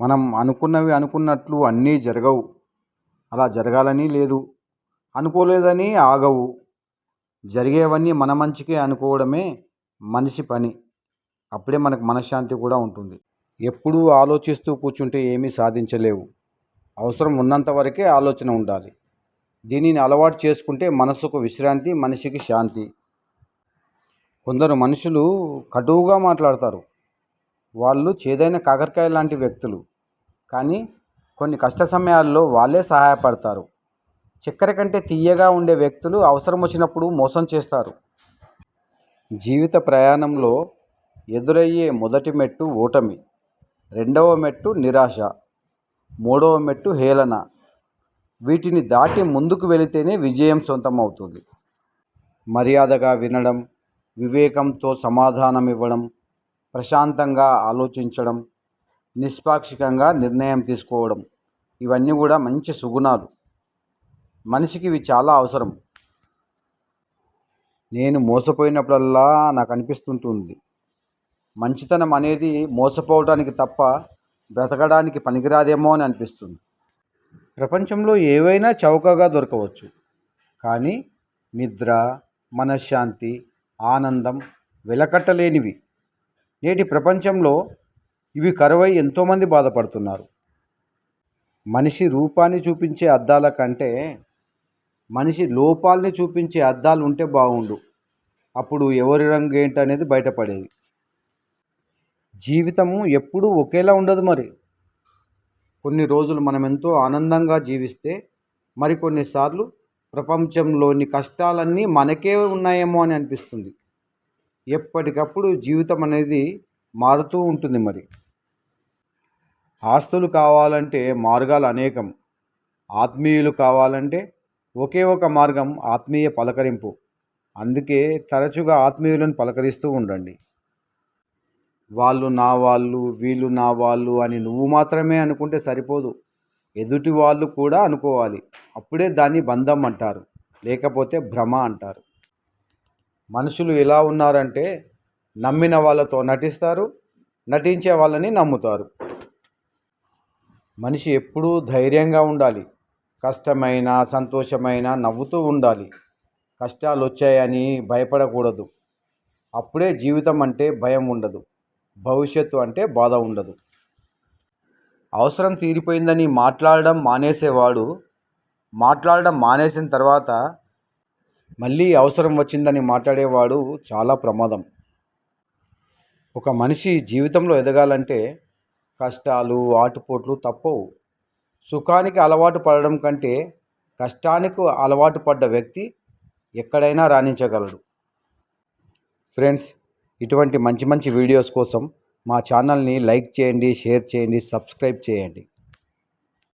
మనం అనుకున్నవి అనుకున్నట్లు అన్నీ జరగవు. అలా జరగాలని లేదు. అనుకోలేదని ఆగవు. జరిగేవన్నీ మన మంచికే అనుకోవడమే మనిషి పని. అప్పుడే మనకు మనశ్శాంతి కూడా ఉంటుంది. ఎప్పుడూ ఆలోచిస్తూ కూర్చుంటే ఏమీ సాధించలేవు. అవసరం ఉన్నంత వరకే ఆలోచన ఉండాలి. దీనిని అలవాటు చేసుకుంటే మనసుకు విశ్రాంతి మనిషికి శాంతి. కొందరు మనుషులు కటువుగా మాట్లాడతారు. వాళ్ళు చేదైన కాకరకాయ లాంటి వ్యక్తులు. కానీ కొన్ని కష్ట సమయాల్లో వాళ్ళే సహాయపడతారు. చక్కెర కంటే తీయగా ఉండే వ్యక్తులు అవసరం వచ్చినప్పుడు మోసం చేస్తారు. జీవిత ప్రయాణంలో ఎదురయ్యే మొదటి మెట్టు ఓటమి రెండవ మెట్టు నిరాశ మూడవ మెట్టు హేళన. వీటిని దాటి ముందుకు వెళితేనే విజయం సొంతం అవుతుంది మర్యాదగా వినడం వివేకంతో సమాధానం ఇవ్వడం ప్రశాంతంగా ఆలోచించడం నిష్పాక్షికంగా నిర్ణయం తీసుకోవడం ఇవన్నీ కూడా మంచి సుగుణాలు. మనిషికి ఇవి చాలా అవసరం. నేను మోసపోయినప్పుడల్లా నాకు అనిపిస్తుంటుంది. మంచితనం అనేది మోసపోవడానికి తప్ప బ్రతకడానికి పనికిరాదేమో అని అనిపిస్తుంది. ప్రపంచంలో ఏవైనా చౌకగా దొరకవచ్చు. కానీ నిద్ర మనశ్శాంతి ఆనందం వెలకట్టలేనివి. నేటి ప్రపంచంలో ఇవి కరువై ఎంతోమంది బాధపడుతున్నారు. మనిషి రూపాన్ని చూపించే అద్దాల కంటే మనిషి లోపాలని చూపించే అద్దాలు ఉంటే బాగుండు అప్పుడు ఎవరి రంగు ఏంటనేది బయటపడేది. జీవితము ఎప్పుడూ ఒకేలా ఉండదు మరి. కొన్ని రోజులు మనం ఎంతో ఆనందంగా జీవిస్తే మరికొన్నిసార్లు ప్రపంచంలోని కష్టాలన్నీ మనకే ఉన్నాయేమో అని అనిపిస్తుంది. ఎప్పటికప్పుడు జీవితం అనేది మారుతూ ఉంటుంది మరి. ఆస్తులు కావాలంటే మార్గాలు అనేకం. ఆత్మీయులు కావాలంటే ఒకే ఒక మార్గం ఆత్మీయ పలకరింపు. అందుకే తరచుగా ఆత్మీయులను పలకరిస్తూ ఉండండి. వాళ్ళు నా వాళ్ళు వీళ్ళు నా వాళ్ళు అని నువ్వు మాత్రమే అనుకుంటే సరిపోదు. ఎదుటి వాళ్ళు కూడా అనుకోవాలి. అప్పుడే దాన్ని బంధం అంటారు. లేకపోతే భ్రమ అంటారు. మనుషులు ఎలా ఉన్నారంటే నమ్మిన వాళ్ళతో నటిస్తారు నటించే వాళ్ళని నమ్ముతారు. మనిషి ఎప్పుడూ ధైర్యంగా ఉండాలి కష్టమైన సంతోషమైన నవ్వుతూ ఉండాలి. కష్టాలు వచ్చాయని భయపడకూడదు. అప్పుడే జీవితం అంటే భయం ఉండదు భవిష్యత్తు అంటే బాధ ఉండదు. అవసరం తీరిపోయిందని మాట్లాడడం మానేసేవాడు మాట్లాడడం మానేసిన తర్వాత మళ్ళీ అవసరం వచ్చిందని మాట్లాడేవాడు చాలా ప్రమాదం. ఒక మనిషి జీవితంలో ఎదగాలంటే కష్టాలు ఆటుపోట్లు తప్పవు. సుఖానికి అలవాటు పడడం కంటే కష్టానికి అలవాటు పడ్డ వ్యక్తి ఎక్కడైనా రాణించగలడు. ఫ్రెండ్స్ ఇటువంటి మంచి మంచి వీడియోస్ కోసం మా ఛానల్ని లైక్ చేయండి షేర్ చేయండి సబ్స్క్రైబ్ చేయండి.